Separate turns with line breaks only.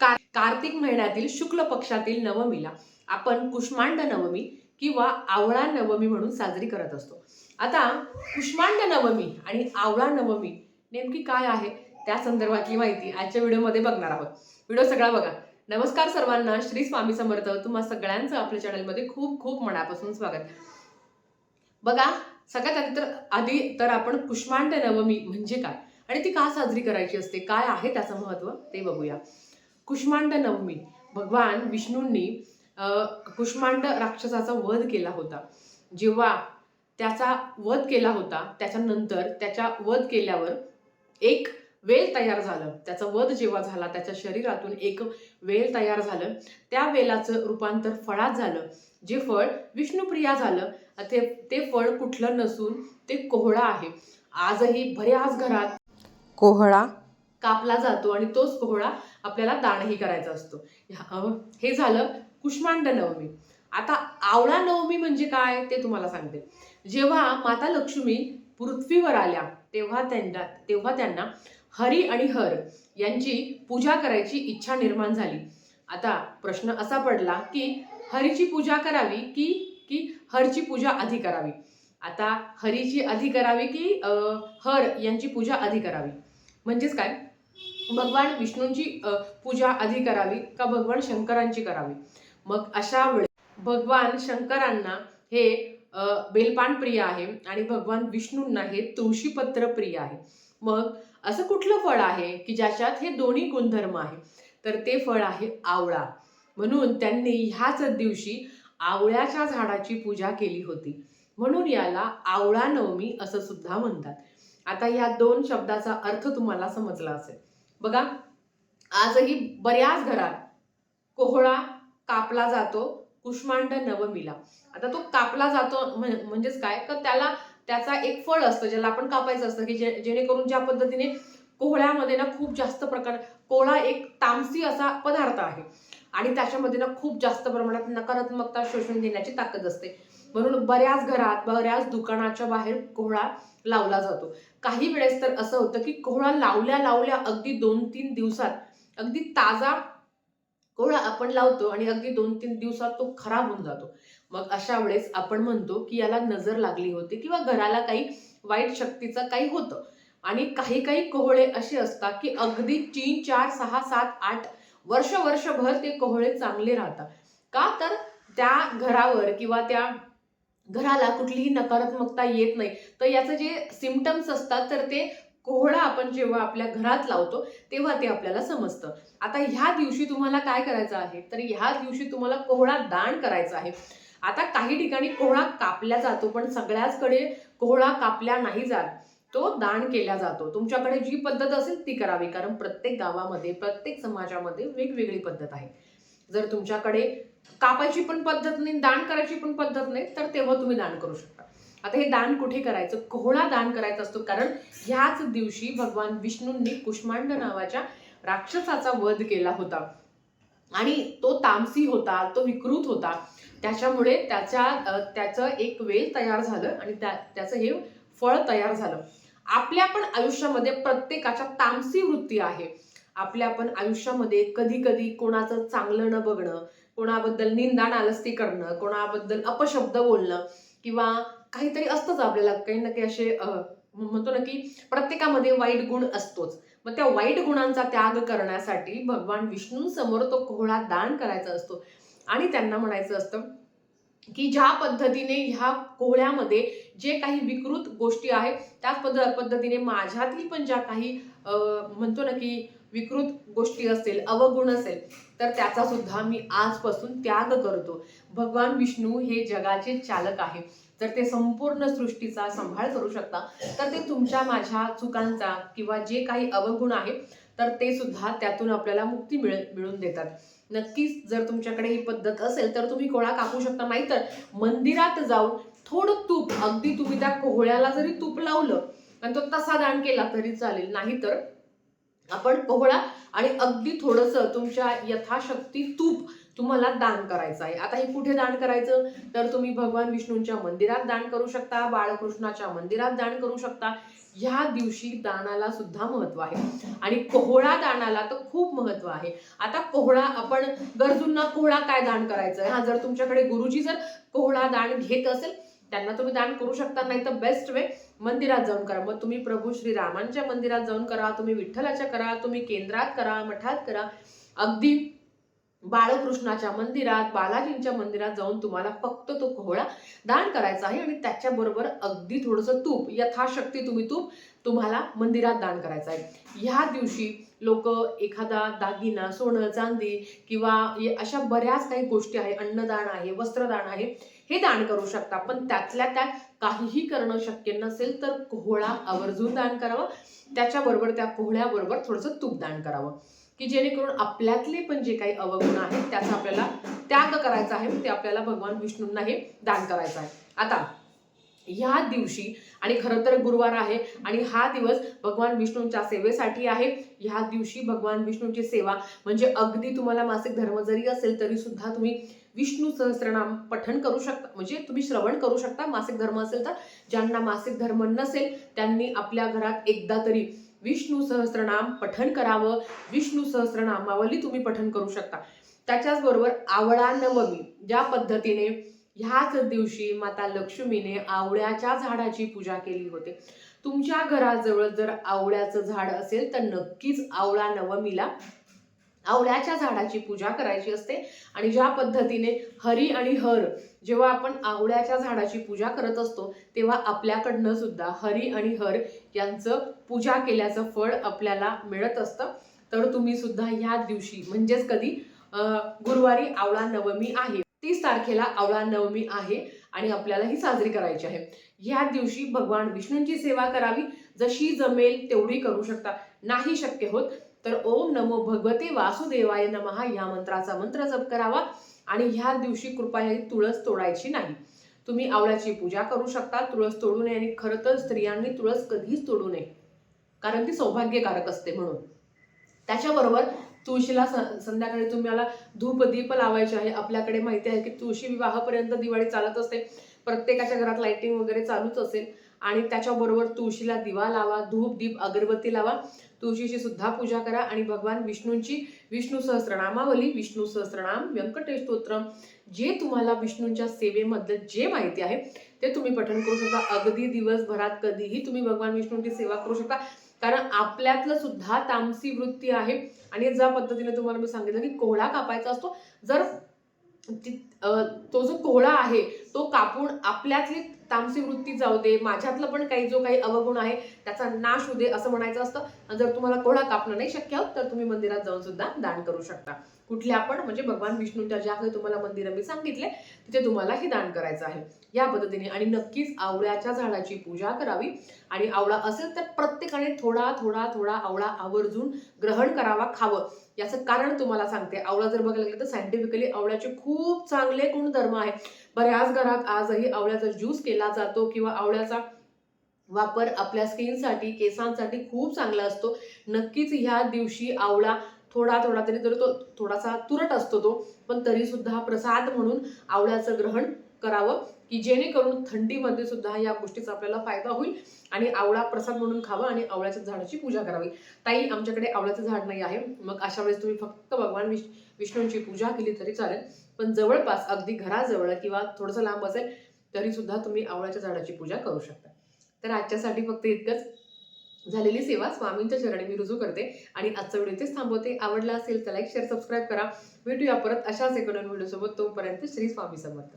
Car Kartik महिन्यातील शुक्ल पक्षातील नवमीला आपण कुष्मांड नवमी किंवा आवळा नवमी म्हणून साजरी करत असतो. आता कुष्मांड नवमी आणि आवळा नवमी नेमकी काय आहे? त्या संदर्भातली माहिती आजच्या व्हिडिओमध्ये बघणार आहोत. व्हिडिओ सगळा बघा. नमस्कार सर्वांना. श्री स्वामी समर्थ. तुम्हा सगळ्यांचं आपल्या चॅनलमध्ये खूप खूप मनापासून स्वागत. बघा सगळ्यात आधी तर आधी तर आपण कुष्मांड नवमी म्हणजे काय? आणि ती का साजरी करायची असते? काय आहे त्याचं महत्त्व? ते बघूया. कुष्मांड नवमी. भगवान विष्णूंनी कुष्मांड राक्षसाचा वध केला होता. जेव्हा त्याचा वध केला होता त्याच्यानंतर त्याच्या वध केल्यावर एक वेल तयार झालं. त्याचा वध जेव्हा झाला त्याच्या शरीरातून एक वेल तयार झालं. त्या वेलाचं रूपांतर फळात झालं. जे फळ विष्णुप्रिया झालं ते ते फळ कुठलं नसून ते कोहळा आहे. आजही बऱ्याच घरात कोहळा कापला जातो आणि तोच कोहळा आपल्याला दानही करायचा असतो. हे झालं कुष्मांड नवमी. आता आवळा नवमी म्हणजे काय ते तुम्हाला सांगते. जेव्हा माता लक्ष्मी पृथ्वीवर आल्या तेव्हा त्यांना तेव्हा त्यांना हरी आणि हर यांची पूजा करायची इच्छा निर्माण झाली. आता प्रश्न असा पडला की हरीची पूजा करावी की की हरची पूजा आधी करावी? आता हरीची आधी करावी की अं, हर यांची पूजा आधी करावी? म्हणजेच काय? भगवान विष्णूंची पूजा आधी करावी का भगवान शंकरांची करावी? मग अशा वेळी भगवान शंकरांना हे बेलपान प्रिय आहे आणि भगवान विष्णूंना हे तुळशीपत्र प्रिय आहे. मग असं कुठलं फळ आहे की ज्याच्यात हे दोन्ही गुणधर्म आहे? तर ते फळ आहे आवळा. म्हणून त्यांनी ह्याच दिवशी आवळ्याच्या झाडाची पूजा केली होती. म्हणून याला आवळा नवमी असं सुद्धा म्हणतात. आता या दोन शब्दाचा अर्थ तुम्हाला समजला असेल. बघा आजही बऱ्याच घरात कोहळा कापला जातो कुष्मांड नवमीला. आता तो कापला जातो म्हण- म्हणजेच काय? तर त्याला त्याचा एक फळ असतं ज्याला आपण कापायचं असतं की जे जेणेकरून ज्या पद्धतीने कोहळ्यामध्ये ना खूप जास्त प्रकार कोहळा एक तामसी असा पदार्थ आहे. आणि त्याच्यामध्ये ना खूप जास्त प्रमाणात नकारात्मकता शोषून देण्याची ताकद असते. म्हणून बऱ्याच घरात बऱ्याच दुकानाच्या बाहेर कोहळा लावला जातो. काही वेळेस तर असं होतं की कोहळा लावल्या लावल्या अगदी दोन तीन दिवसात अगदी ताजा कोहळा आपण लावतो आणि अगदी दोन तीन दिवसात तो खराब होऊन जातो. मग अशा वेळेस आपण म्हणतो की याला नजर लागली होती किंवा घराला काही वाईट शक्तीचं काही होतं. आणि काही काही कोहळे असे असतात की अगदी तीन चार सहा सात आठ वर्ष वर्षभर ते कोहळे चांगले राहतात. का? तर त्या घरावर किंवा त्या घराला कुठलीही नकारात्मकता येत नाही. तर याचं जे सिमटम्स असतात तर ते कोहळा आपण जेव्हा आपल्या घरात लावतो तेव्हा ते आपल्याला समजतं. आता ह्या दिवशी तुम्हाला काय करायचं आहे? तर ह्या दिवशी तुम्हाला कोहळा दान करायचा आहे. आता काही ठिकाणी कोहळा कापला जातो पण सगळ्याचकडे कोहळा कापल्या नाही जात. तो दान केला जातो. तुमच्याकडे जी पद्धत असेल ती करावी. कारण प्रत्येक गावामध्ये प्रत्येक समाजामध्ये वेगवेगळी पद्धत आहे. जर तुमच्याकडे कापायची पण पद्धत नाही दान करायची पण पद्धत नाही तर तेव्हा तुम्ही दान करू शकता. आता हे दान कुठे करायचं? कोहळा दान करायचा असतो? कारण ह्याच दिवशी भगवान विष्णूंनी कुष्मांड नावाच्या राक्षसाचा वध केला होता. आणि तो तामसी होता तो विकृत होता. त्याच्यामुळे त्याच्या त्याचं एक वेल तयार झालं आणि त्या त्याचं हे फळ तयार झालं. आपल्या पण आयुष्यामध्ये प्रत्येकाच्या तामसी वृत्ती आहे. आपल्या आपण आयुष्यामध्ये कधी कधी कोणाचं चांगलं न बघणं कोणाबद्दल निंदा नालस्ती करणं कोणाबद्दल अपशब्द बोलणं किंवा काहीतरी असतंच आपल्याला काही ना काही असे म्हणतो ना की प्रत्येकामध्ये वाईट गुण असतोच. मग त्या वाईट गुणांचा त्याग करण्यासाठी भगवान विष्णूंसमोर तो कोहळा दान करायचा असतो. आणि त्यांना म्हणायचं असतं की ज्या पद्धतीने ह्या कोहळ्यामध्ये जे काही विकृत गोष्टी आहेत त्याच पद्ध पद्धतीने माझ्यातील पण ज्या काही म्हणतो ना की विकृत गोष्टी असेल अवगुण असेल तर त्याचा सुद्धा मी आजपासून त्याग करतो. भगवान विष्णू हे जगाचे चालक आहे. जर ते संपूर्ण सृष्टीचा सांभाळ करू शकता तर ते तुमच्या माझ्या चुकांचा किंवा जे काही अवगुण आहे तर ते सुद्धा त्यातून आपल्याला मुक्ती मिळ मिळून देतात. नक्कीच जर तुमच्याकडे ही पद्धत असेल तर तुम्ही कोळा कापू शकता. नाही तर मंदिरात जाऊन थोडं तूप अगदी तुम्ही त्या कोहळ्याला जरी तूप लावलं आणि तो तसा दान केला तरी चालेल. नाहीतर आपण कोहळा आणि अगदी थोडंसं तुमच्या यथाशक्ती तूप तुम्हाला दान करायचं आहे. आता हे कुठे दान करायचं? तर तुम्ही भगवान विष्णूंच्या मंदिरात दान करू शकता बाळकृष्णाच्या मंदिरात दान करू शकता. ह्या दिवशी दानाला सुद्धा महत्त्व आहे. आणि कोहळा दानाला तर खूप महत्त्व आहे. आता कोहळा आपण गरजूंना कोहळा काय दान करायचं हा जर तुमच्याकडे गुरुजी जर कोहळा दान घेत असेल त्यांना तुम्ही दान करू शकता नाही तर बेस्ट वे मंदिरात जाऊन करा. मग तुम्ही प्रभू श्रीरामांच्या मंदिरात जाऊन करा तुम्ही विठ्ठलाच्या करा तुम्ही केंद्रात करा मठात करा. अगदी बाळकृष्णाच्या मंदिरात बालाजींच्या मंदिरात जाऊन तुम्हाला फक्त तो कोहळा दान करायचा आहे आणि त्याच्याबरोबर अगदी थोडंसं तूप यथाशक्ती तुम्ही तूप तुम्हाला मंदिरात दान करायचं आहे. ह्या दिवशी लोक एखादा दागिना सोनं चांदी किंवा अशा बऱ्याच काही गोष्टी आहे. अन्नदान आहे वस्त्रदान आहे. हे दान करू शकता. पण त्यातल्या त्यात काहीही करणं शक्य नसेल तर कोहळा आवर्जून दान करावं. त्याच्याबरोबर त्या कोहळ्याबरोबर थोडंसं तूप दान करावं. की जेणेकरून आपल्यातले पण जे काही अवगुण आहेत त्याचा आपल्याला त्याग करायचा आहे ते आपल्याला भगवान विष्णूंना हे दान करायचं आहे. आता ह्या दिवशी आणि खरं तर गुरुवार आहे आणि हा दिवस भगवान विष्णूंच्या सेवेसाठी आहे. ह्या दिवशी भगवान विष्णूंची सेवा म्हणजे अगदी तुम्हाला मासिक धर्म जरी असेल तरी सुद्धा तुम्ही विष्णू सहस्रनाम पठण करू शकता म्हणजे तुम्ही श्रवण करू शकता. मासिक धर्म असेल तर ज्यांना मासिक धर्म नसेल त्यांनी आपल्या घरात एकदा तरी विष्णू सहस्रनाम पठण करावं. विष्णू सहस्रनामावली तुम्ही पठण करू शकता. त्याच्याचबरोबर आवळा नवमी ज्या पद्धतीने ह्याच दिवशी माता लक्ष्मीने आवळ्याच्या झाडाची पूजा केली होती. तुमच्या घराजवळ जर आवळ्याचं झाड असेल तर नक्कीच आवळा नवमीला आवळ्याच्या झाडाची पूजा करायची असते. आणि ज्या पद्धतीने हरी आणि हर जेव्हा आपण आवळ्याच्या झाडाची पूजा करत असतो तेव्हा आपल्याकडनं सुद्धा हरी आणि हर यांचं पूजा केल्याचं फळ आपल्याला मिळत असतं. तर तुम्ही सुद्धा ह्या दिवशी म्हणजेच कधी गुरुवारी आवळा नवमी आहे. तीस तारखेला आवळा नवमी आहे आणि आपल्याला ही साजरी करायची आहे. ह्या दिवशी भगवान विष्णूंची सेवा करावी. जशी जमेल तेवढी करू शकता. नाही शक्य होत तर ओम नमो भगवते वासुदेवाय नमहा या मंत्राचा मंत्र जप करावा आणि ह्या दिवशी कृपया ही तुळस तोडायची नाही. तुम्ही आवळ्याची पूजा करू शकता. तुळस तोडू नये आणि खरं तर स्त्रियांनी तुळस कधीच तोडू नये. कारण ती सौभाग्यकारक असते म्हणून. त्याच्याबरोबर तुळशीला स- संध्याकाळी तुम्हाला धूप दीप लावायचे आहे. आपल्याकडे माहिती आहे की तुळशी विवाहापर्यंत दिवाळी चालत असते. प्रत्येकाच्या घरात लाइटिंग वगैरे चालूच असेल. आणि त्याच्याबरोबर तुळशीला दिवा लावा धूप दीप अगरबत्ती लावा. तुळशीची सुद्धा पूजा करा. आणि भगवान विष्णूंची विष्णू सहस्रनामावली विष्णू सहस्रनाम व्यंकटेश स्तोत्रम जे तुम्हाला विष्णूंच्या सेवेमधलं जे माहिती आहे ते तुम्ही पठण करू शकता. अगदी दिवसभरात कधीही तुम्ही भगवान विष्णूंची सेवा करू शकता. कारण आपल्यातलं सुद्धा तामसी वृत्ती आहे. आणि ज्या पद्धतीने तुम्हाला मी सांगितलं की कोहळा कापायचा असतो जर तो जो कोहळा आहे तो कापून आपल्यातली तामसी वृत्ती जाऊ दे माझ्यातलं पण काही जो काही अवगुण आहे त्याचा नाश होऊ दे असं म्हणायचं असतं. आणि जर तुम्हाला कोणा कापणं नाही शक्य होत तर तुम्ही मंदिरात जाऊन सुद्धा दान करू शकता. कुठल्या पण म्हणजे भगवान विष्णूच्या ज्या काही तुम्हाला मंदिरं मी सांगितले तिथे तुम्हाला हे दान करायचं आहे. या पद्धतीने आणि नक्कीच आवळ्याच्या झाडाची पूजा करावी. आणि आवळा असेल तर प्रत्येकाने थोडा थोडा थोडा आवळा आवर्जून ग्रहण करावा खावं. याचं कारण तुम्हाला सांगते. आवळा जर बघायला गेलं तर सायंटिफिकली आवळ्याचे खूप चांगले गुणधर्म आहे. बऱ्याच घरात आजही आवळ्याचा ज्यूस केला केला जातो किंवा आवळ्याचा वापर आपल्या स्किनसाठी केसांसाठी खूप चांगला असतो. नक्कीच ह्या दिवशी आवळा थोडा थोडा तरी तरी तो थोडासा तुरट असतो तो पण तरी सुद्धा प्रसाद म्हणून आवळ्याचं ग्रहण करावं की जेणेकरून थंडीमध्ये सुद्धा या गोष्टीचा आपल्याला फायदा होईल आणि आवळा प्रसाद म्हणून खावा आणि आवळ्याच्या झाडाची पूजा करावी. ताई आमच्याकडे आवळ्याचं झाड नाही आहे. मग अशा वेळेस तुम्ही फक्त भगवान विष विष्णूंची पूजा केली तरी चालेल. पण जवळपास अगदी घराजवळ किंवा थोडंसं लांब असेल तरी सुद्धा तुम्ही आवळ्याच्या झाडाची पूजा करू शकता. तर आजच्यासाठी फक्त इतकंच. झालेली सेवा स्वामींच्या चरणी मी रुजू करते आणि आजचा व्हिडिओ इथेच थांबवते. आवडला असेल तर लाईक शेअर सबस्क्राईब करा. भेटूया परत अशाच एक व्हिडिओसोबत. व्हिडिओ सोबत तोपर्यंत श्री स्वामी समर्थ.